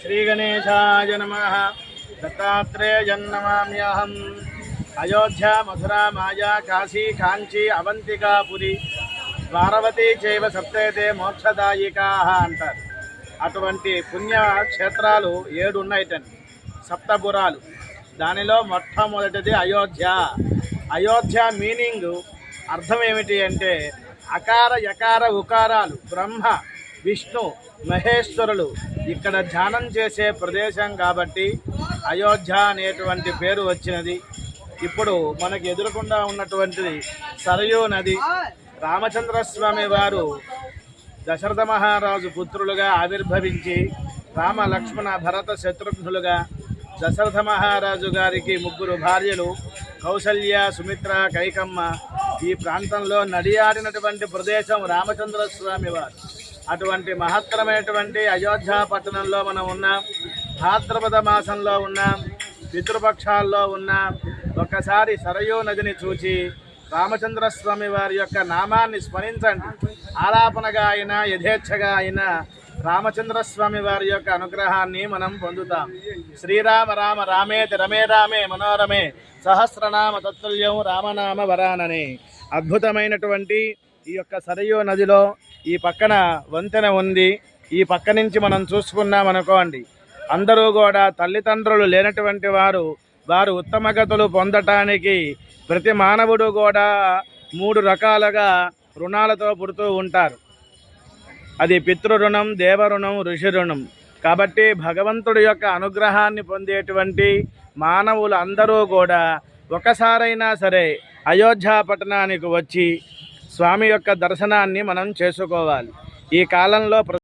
श्रीगणेशाय नमः। दत्तात्रेयजन्नमाम्यहम्। अयोध्या मथुरा माया काशी कांची अवंतिका पुरी ద్వారవతి చైవ సప్తైతే మోక్షదాయికా అంటారు. అటువంటి పుణ్య క్షేత్రాలు ఏడు ఉన్నాయిటండి సప్తపురాలు. దానిలో మొట్టమొదటిది అయోధ్య. అయోధ్య మీనింగ్ అర్థం ఏమిటి అంటే అకార యకార ఉకారాలు బ్రహ్మ విష్ణు మహేశ్వరులు ఇక్కడ ధ్యానం చేసే ప్రదేశం కాబట్టి అయోధ్య అనేటువంటి పేరు వచ్చినది. ఇప్పుడు మనకు ఎదురకుండా ఉన్నటువంటిది సరయూ నది. రామచంద్రస్వామి వారు దశరథ మహారాజు పుత్రులుగా ఆవిర్భవించి రామ లక్ష్మణ భరత శత్రుఘ్నులుగా దశరథ మహారాజు గారికి ముగ్గురు భార్యలు కౌసల్య సుమిత్ర కైకమ్మ ఈ ప్రాంతంలో నడియాడినటువంటి ప్రదేశం రామచంద్ర స్వామి వారు. అటువంటి మహత్తరమైనటువంటి అయోధ్య పట్టణంలో మనం ఉన్నాం. భాద్రపద మాసంలో ఉన్నాం. పితృపక్షాల్లో ఉన్నాం. ఒకసారి సరయూ నదిని చూచి రామచంద్ర స్వామి వారి యొక్క నామాన్ని స్మరించండి. ఆలాపనగా అయినా యథేచ్ఛగా అయినా రామచంద్ర స్వామి వారి యొక్క అనుగ్రహాన్ని మనం పొందుతాం. శ్రీరామ రామ రామేతి రమే రామే మనోరమే సహస్రనామ తత్తుల్యం రామనామ వరానని అద్భుతమైనటువంటి ఈ యొక్క సరయూ నదిలో ఈ పక్కన వంతెన ఉంది. ఈ పక్క నుంచి మనం చూసుకున్నాం అనుకోండి అందరూ కూడా తల్లిదండ్రులు లేనటువంటి వారు వారు ఉత్తమగతులు పొందటానికి ప్రతి మానవుడు కూడా మూడు రకాలుగా రుణాలతో పుడుతూ ఉంటారు. అది పితృరుణం దేవరుణం ఋషి రుణం. కాబట్టి భగవంతుడి యొక్క అనుగ్రహాన్ని పొందేటువంటి మానవులు అందరూ కూడా ఒకసారైనా సరే అయోధ్య పట్టణానికి వచ్చి స్వామి యొక్క దర్శనాన్ని మనం చేసుకోవాలి. ఈ కాలంలో ప్ర-